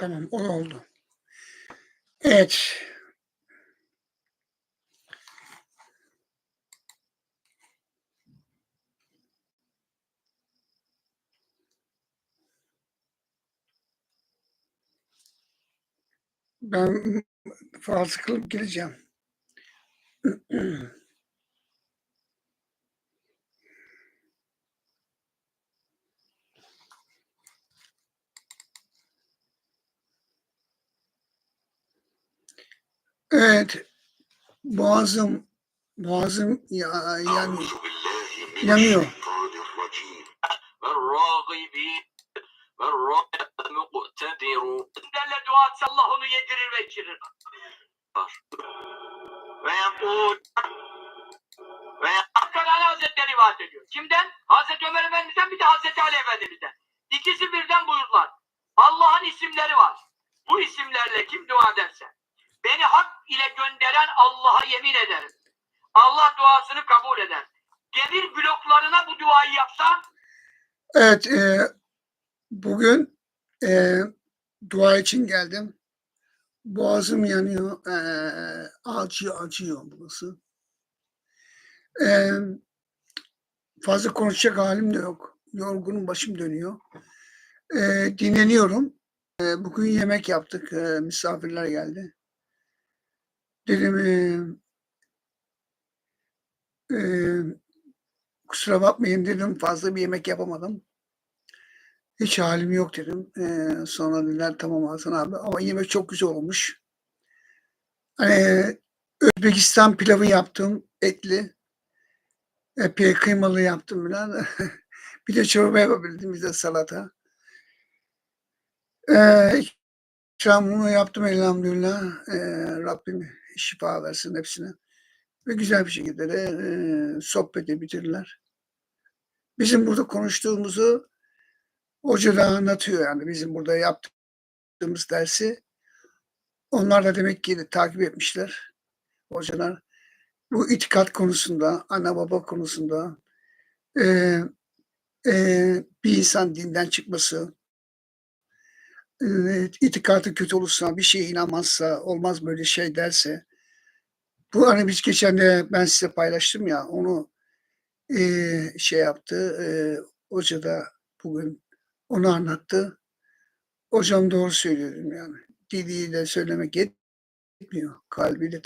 Tamam, o oldu. Evet. Ben fazla kılıp geleceğim. Evet. Boğazım boğazım ya, yani yanıyor. Sizlerle dua etse Allah onu yedirir ve içirir. Ve ve Hakan Ali Hazretleri rivayet ediyor. Kimden? Hazreti Ömer Efendimiz'den bir de Hazreti Ali Efendimiz'den. İkisi birden buyurdular. Allah'ın isimleri var. Allah'a yemin ederim. Allah duasını kabul eder. Demir bloklarına bu duayı yapsa Evet, e, bugün e, dua için geldim. Boğazım yanıyor, e, acıyor, acıyor burası. E, fazla konuşacak halim de yok. Yorgunum, başım dönüyor. E, dinleniyorum. E, bugün yemek yaptık, e, misafirler geldi. Dedim, e, e, kusura bakmayın dedim, fazla bir yemek yapamadım. Hiç halim yok dedim. Ee, sonra dediler tamam Hasan abi ama yemek çok güzel olmuş. Hani Özbekistan pilavı yaptım etli. Epey kıymalı yaptım falan. bir de çorba yapabildim bir de salata. Ee, ikramımı yaptım elhamdülillah. Ee, Rabbim şifa versin hepsine. Ve güzel bir şekilde de e, sohbeti bitirdiler. Bizim burada konuştuğumuzu Hoca da anlatıyor yani bizim burada yaptığımız dersi. Onlar da demek ki takip etmişler hocalar. Bu itikat konusunda, ana baba konusunda e, e, bir insan dinden çıkması, itikatı kötü olursa, bir şeye inanmazsa, olmaz böyle şey derse, bu hani biz geçen de ben size paylaştım ya, onu e, şey yaptı, e, hoca da bugün onu anlattı. Hocam doğru söylüyorum yani. Diliyle söylemek yetmiyor. Kalbiyle